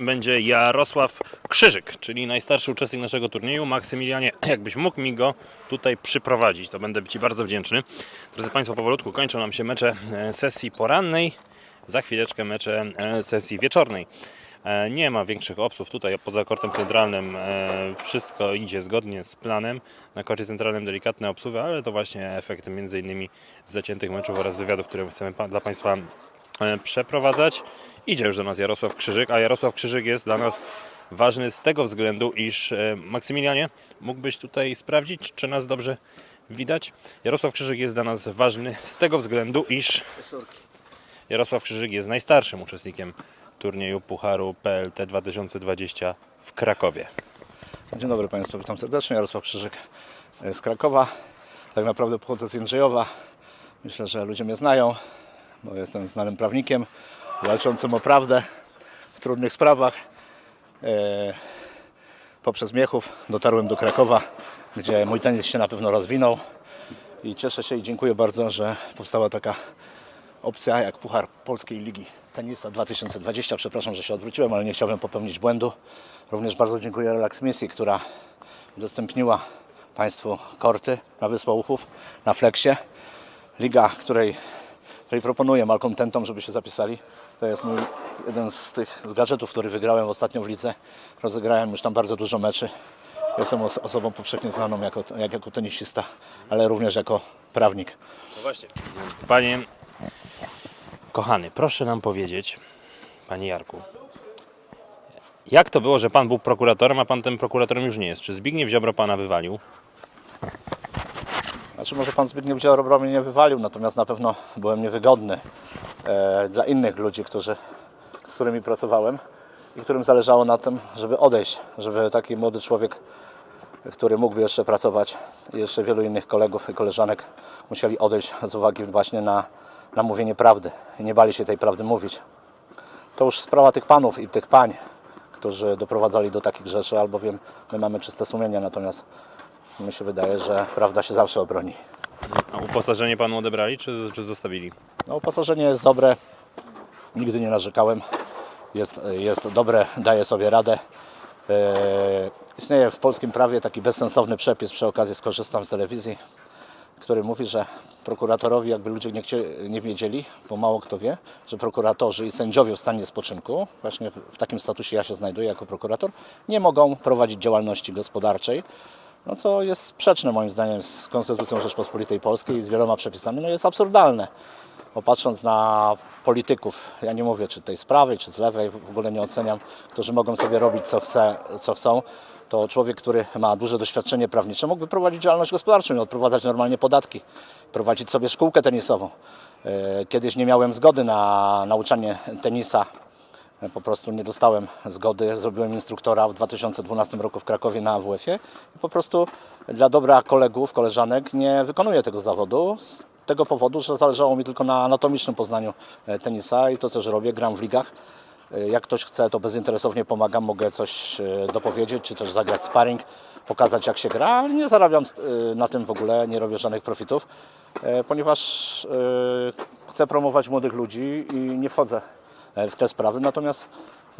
będzie Jarosław Krzyżyk, czyli najstarszy uczestnik naszego turnieju. Maksymilianie, jakbyś mógł mi go tutaj przyprowadzić, to będę Ci bardzo wdzięczny. Drodzy Państwo, powolutku kończą nam się mecze e, sesji porannej, za chwileczkę mecze e, sesji wieczornej. E, Nie ma większych obsług tutaj poza kortem centralnym. Wszystko idzie zgodnie z planem. Na korcie centralnym delikatne obsługi, ale to właśnie efekt między innymi zaciętych meczów oraz wywiadów, które chcemy dla Państwa przeprowadzać. Idzie już do nas Jarosław Krzyżyk, a Jarosław Krzyżyk jest dla nas ważny z tego względu, iż e, Maksymilianie, mógłbyś tutaj sprawdzić, czy nas dobrze widać? Jarosław Krzyżyk jest dla nas ważny z tego względu, iż Jarosław Krzyżyk jest najstarszym uczestnikiem turnieju Pucharu PLT 2020 w Krakowie. Dzień dobry Państwu, witam serdecznie. Jarosław Krzyżyk e, z Krakowa. Tak naprawdę pochodzę z Jędrzejowa. Myślę, że ludzie mnie znają, bo jestem znanym prawnikiem, walczącym o prawdę w trudnych sprawach. E, Poprzez Miechów dotarłem do Krakowa, gdzie mój tenis się na pewno rozwinął. I cieszę się i dziękuję bardzo, że powstała taka opcja jak Puchar Polskiej Ligi Tenisa 2020. Przepraszam, że się odwróciłem, ale nie chciałbym popełnić błędu. Również bardzo dziękuję Relax Misji, która udostępniła Państwu korty na Wyspołuchów, na Flexie. Liga, której, której proponuję malkontentom, żeby się zapisali. To jest mój jeden z tych z gadżetów, który wygrałem ostatnio w lidze. Rozegrałem już tam bardzo dużo meczy. Jestem os- osobą powszechnie znaną jako, jak jako tenisista, ale również jako prawnik. No właśnie. Panie kochany, proszę nam powiedzieć, panie Jarku, jak to było, że pan był prokuratorem, a pan tym prokuratorem już nie jest? Czy Zbigniew Ziobro pana wywalił? Znaczy może pan Zbigniew Ziobro mnie nie wywalił, natomiast na pewno byłem niewygodny e, dla innych ludzi, którzy, z którymi pracowałem i którym zależało na tym, żeby odejść, żeby taki młody człowiek, który mógłby jeszcze pracować i jeszcze wielu innych kolegów i koleżanek musieli odejść z uwagi właśnie na, na mówienie prawdy i nie bali się tej prawdy mówić. To już sprawa tych panów i tych pań, którzy doprowadzali do takich rzeczy, albowiem my mamy czyste sumienie, natomiast mi się wydaje, że prawda się zawsze obroni. A uposażenie panu odebrali, czy, czy zostawili? No, uposażenie jest dobre, nigdy nie narzekałem. Jest, jest dobre, daje sobie radę. E, istnieje w polskim prawie taki bezsensowny przepis, przy okazji skorzystam z telewizji, który mówi, że prokuratorowi, jakby ludzie nie, nie wiedzieli, bo mało kto wie, że prokuratorzy i sędziowie w stanie spoczynku, właśnie w, w takim statusie ja się znajduję jako prokurator, nie mogą prowadzić działalności gospodarczej, no co jest sprzeczne moim zdaniem z Konstytucją Rzeczpospolitej Polskiej i z wieloma przepisami, no jest absurdalne. Bo patrząc na polityków, ja nie mówię czy tej z prawej, czy z lewej, w ogóle nie oceniam, którzy mogą sobie robić co, chce, co chcą, to człowiek, który ma duże doświadczenie prawnicze, mógłby prowadzić działalność gospodarczą i odprowadzać normalnie podatki, prowadzić sobie szkółkę tenisową. E, Kiedyś nie miałem zgody na nauczanie tenisa po prostu nie dostałem zgody. Zrobiłem instruktora w 2012 roku w Krakowie na AWF-ie i po prostu dla dobra kolegów, koleżanek nie wykonuję tego zawodu z tego powodu, że zależało mi tylko na anatomicznym poznaniu e, tenisa i to też robię, gram w ligach. E, Jak ktoś chce, to bezinteresownie pomagam, mogę coś e, dopowiedzieć, czy też zagrać sparring, pokazać jak się gra, ale nie zarabiam na tym w ogóle, nie robię żadnych profitów, ponieważ chcę promować młodych ludzi i nie wchodzę w te sprawy. Natomiast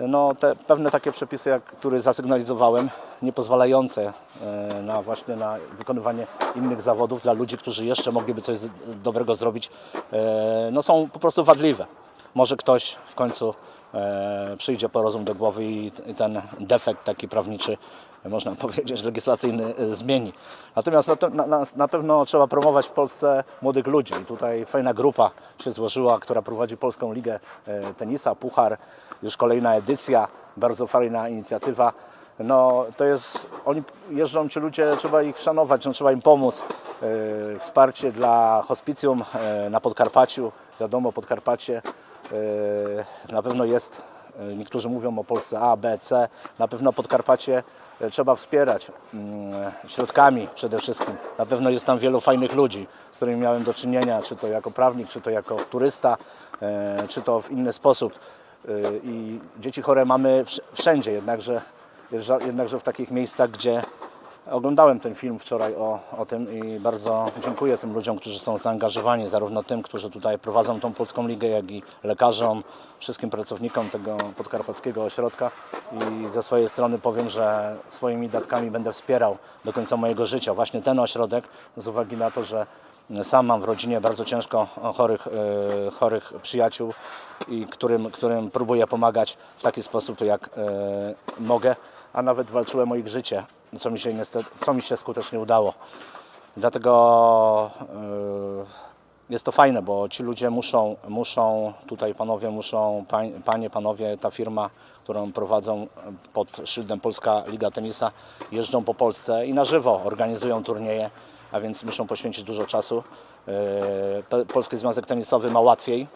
no, te pewne takie przepisy, jak, które zasygnalizowałem, nie pozwalające e, na właśnie na wykonywanie innych zawodów dla ludzi, którzy jeszcze mogliby coś dobrego zrobić, e, no, są po prostu wadliwe. Może ktoś w końcu e, przyjdzie po rozum do głowy i ten defekt taki prawniczy, można powiedzieć, legislacyjny e, zmieni. Natomiast na, na, na, pewno trzeba promować w Polsce młodych ludzi. Tutaj fajna grupa się złożyła, która prowadzi Polską Ligę e, Tenisa, Puchar, już kolejna edycja, bardzo fajna inicjatywa. No, to jest, oni jeżdżą ci ludzie, trzeba ich szanować, no, trzeba im pomóc. E, wsparcie dla hospicjum na Podkarpaciu, wiadomo, Podkarpacie e, na pewno jest, niektórzy mówią o Polsce A, B, C, na pewno Podkarpacie e, trzeba wspierać mm, środkami przede wszystkim. Na pewno jest tam wielu fajnych ludzi, z którymi miałem do czynienia, czy to jako prawnik, czy to jako turysta, e, czy to w inny sposób. E, I dzieci chore mamy wsz- wszędzie, jednakże, jednakże w takich miejscach, gdzie Oglądałem ten film wczoraj o, o tym i bardzo dziękuję tym ludziom, którzy są zaangażowani, zarówno tym, którzy tutaj prowadzą tą Polską Ligę, jak i lekarzom, wszystkim pracownikom tego podkarpackiego ośrodka. I ze swojej strony powiem, że swoimi datkami będę wspierał do końca mojego życia właśnie ten ośrodek z uwagi na to, że sam mam w rodzinie bardzo ciężko chorych, e, chorych przyjaciół i którym, którym próbuję pomagać w taki sposób, jak e, mogę, a nawet walczyłem o ich życie, co mi się, niestety, co mi się skutecznie udało. Dlatego e, jest to fajne, bo ci ludzie muszą, muszą tutaj panowie muszą, panie, panowie, ta firma, którą prowadzą pod szyldem Polska Liga Tenisa, jeżdżą po Polsce i na żywo organizują turnieje, a więc muszą poświęcić dużo czasu. E, Polski Związek Tenisowy ma łatwiej,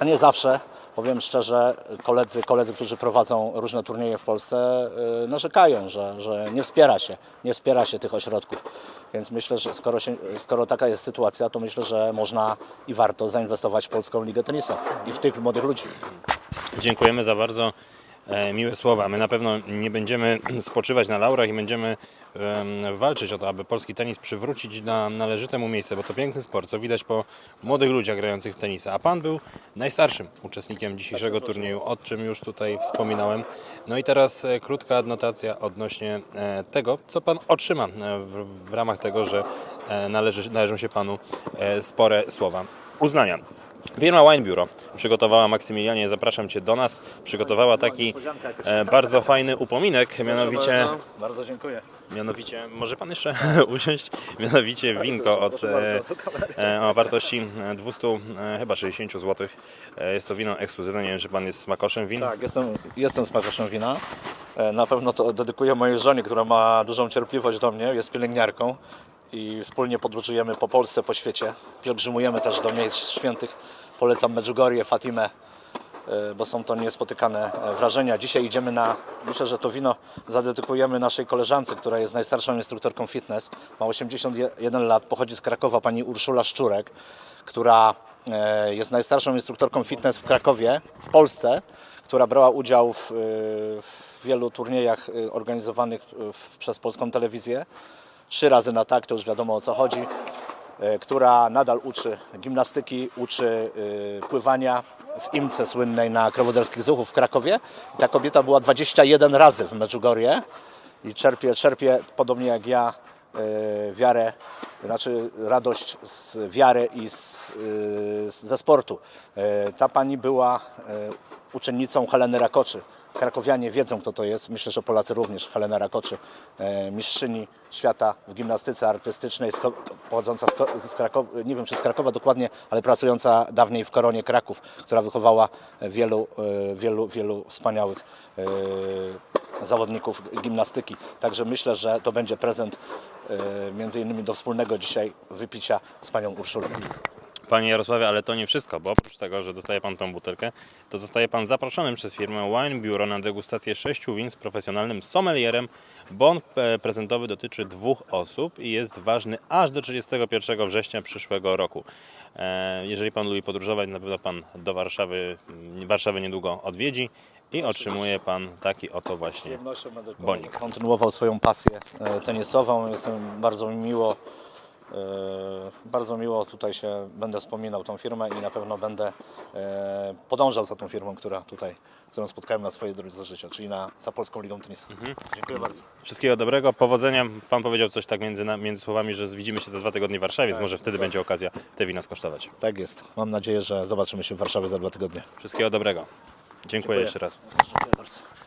a nie zawsze. Powiem szczerze, koledzy, koledzy, którzy prowadzą różne turnieje w Polsce, yy, narzekają, że, że nie wspiera się, nie wspiera się tych ośrodków. Więc myślę, że skoro, się, skoro taka jest sytuacja, to myślę, że można i warto zainwestować w Polską Ligę Tenisa i w tych młodych ludzi. Dziękujemy za bardzo e, miłe słowa. My na pewno nie będziemy spoczywać na laurach i będziemy em, walczyć o to, aby polski tenis przywrócić na należyte mu miejsce, bo to piękny sport, co widać po młodych ludziach grających w tenisa. A pan był najstarszym uczestnikiem dzisiejszego turnieju, o czym już tutaj wspominałem. No i teraz e, krótka adnotacja odnośnie e, tego, co pan otrzyma e, w, ramach tego, że należy, należą się panu spore słowa uznania. Firma Wine Bureau przygotowała, Maksymilianie, zapraszam Cię do nas, przygotowała taki e, bardzo fajny upominek, mianowicie, bardzo. Bardzo dziękuję. mianowicie, może Pan jeszcze usiąść, mianowicie winko od, e, e, o wartości 200, e, chyba 60 zł. E, jest to wino ekskluzywne, nie wiem, czy Pan jest smakoszem win. Tak, jestem, jestem smakoszem wina. E, Na pewno to dedykuję mojej żonie, która ma dużą cierpliwość do mnie, jest pielęgniarką i wspólnie podróżujemy po Polsce, po świecie. Pielgrzymujemy też do miejsc świętych. Polecam Medjugorje, Fatimę, e, bo są to niespotykane e, wrażenia. Dzisiaj idziemy na, myślę, że to wino zadedykujemy naszej koleżance, która jest najstarszą instruktorką fitness. Ma 81 lat, pochodzi z Krakowa, pani Urszula Szczurek, która e, jest najstarszą instruktorką fitness w Krakowie, w Polsce, która brała udział w, w wielu turniejach organizowanych w, przez polską telewizję. Trzy razy na tak, to już wiadomo o co chodzi która nadal uczy gimnastyki, uczy e, pływania w Imce słynnej na Krowoderskich Zuchów w Krakowie. Ta kobieta była 21 razy w Medjugorje i czerpie, czerpie podobnie jak ja e, wiarę, znaczy radość z wiary i z, e, ze sportu. E, Ta pani była e, uczennicą Heleny Rakoczy. Krakowianie wiedzą, kto to jest. Myślę, że Polacy również. Helena Rakoczy, e, mistrzyni świata w gimnastyce artystycznej, pochodząca z, Ko- z Krakowa, nie wiem czy z Krakowa dokładnie, ale pracująca dawniej w Koronie Kraków, która wychowała wielu, e, wielu, wielu wspaniałych e, zawodników gimnastyki. Także myślę, że to będzie prezent między innymi do wspólnego dzisiaj wypicia z panią Urszulą. Panie Jarosławie, ale to nie wszystko, bo oprócz tego, że dostaje Pan tą butelkę, to zostaje Pan zaproszonym przez firmę Wine Bureau na degustację sześciu win z profesjonalnym sommelierem. Bon e, prezentowy dotyczy dwóch osób i jest ważny aż do 31 września przyszłego roku. E, Jeżeli Pan lubi podróżować, na pewno Pan do Warszawy, m, Warszawy niedługo odwiedzi i otrzymuje Pan taki oto właśnie bonik. Kontynuował swoją pasję e, tenisową. Jestem bardzo mi miło. E, Bardzo miło tutaj się będę wspominał tą firmę i na pewno będę e, podążał za tą firmą, która tutaj, którą spotkałem na swojej drodze życia, czyli na, za Polską Ligą Tenisa. Dziękuję bardzo. Wszystkiego dobrego, powodzenia. Pan powiedział coś tak między, między słowami, że widzimy się za dwa tygodnie w Warszawie, więc może wtedy będzie okazja te wina skosztować. Tak jest. Mam nadzieję, że zobaczymy się w Warszawie za dwa tygodnie. Wszystkiego dobrego. Dziękuję, Dziękuję. jeszcze raz. Dziękuję bardzo.